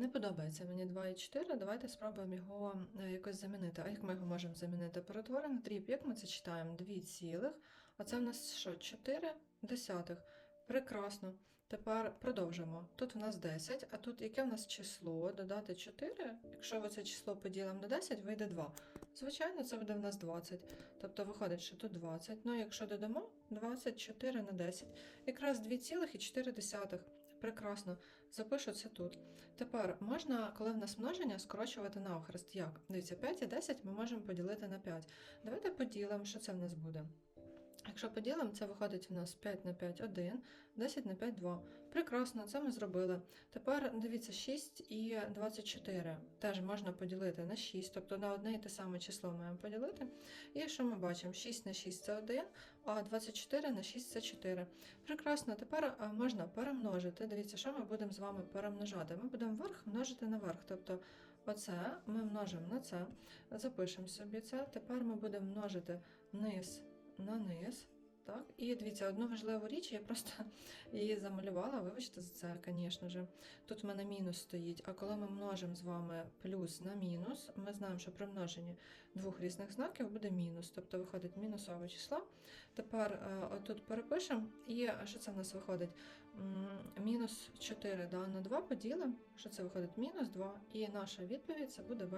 Не подобається мені 2,4. Давайте спробуємо його е, якось замінити. А як ми його можемо замінити? Перетворений дріб, як ми це читаємо? 2 цілих. А це в нас що? 4 десятих. Прекрасно. Тепер продовжимо. Тут в нас 10, а тут яке в нас число? Додати 4. Якщо ви це число поділимо на 10, вийде 2. Звичайно, це буде в нас 20. Тобто виходить, що тут 20. Ну, якщо додамо 24 на 10, якраз 2,4. Прекрасно. Запишу це тут. Тепер можна, коли в нас множення, скорочувати навхрест. Як? Дивіться, 5 і 10 ми можемо поділити на 5. Давайте поділимо, що це в нас буде. Якщо поділимо, це виходить у нас 5 на 5 1, 10 на 5 2. Прекрасно, це ми зробили. Тепер дивіться, 6 і 24 теж можна поділити на 6, тобто на одне і те саме число маємо поділити. І що ми бачимо? 6 на 6 це 1, а 24 на 6 це 4. Прекрасно, тепер можна перемножити. Дивіться, що ми будемо з вами перемножати. Ми будемо верх множити на верх. Тобто оце ми множимо на це, запишемо собі це. Тепер ми будемо множити низ на низ. Так, і дивіться, одну важливу річ, я просто її замалювала, вибачте за це, звісно ж. Тут в мене мінус стоїть, а коли ми множимо з вами плюс на мінус, ми знаємо, що при множенні двох різних знаків буде мінус, тобто виходить мінусове число. Тепер е, отут перепишемо, і що це в нас виходить? Мінус 4 да, на 2 поділимо, що це виходить мінус 2, і наша відповідь це буде.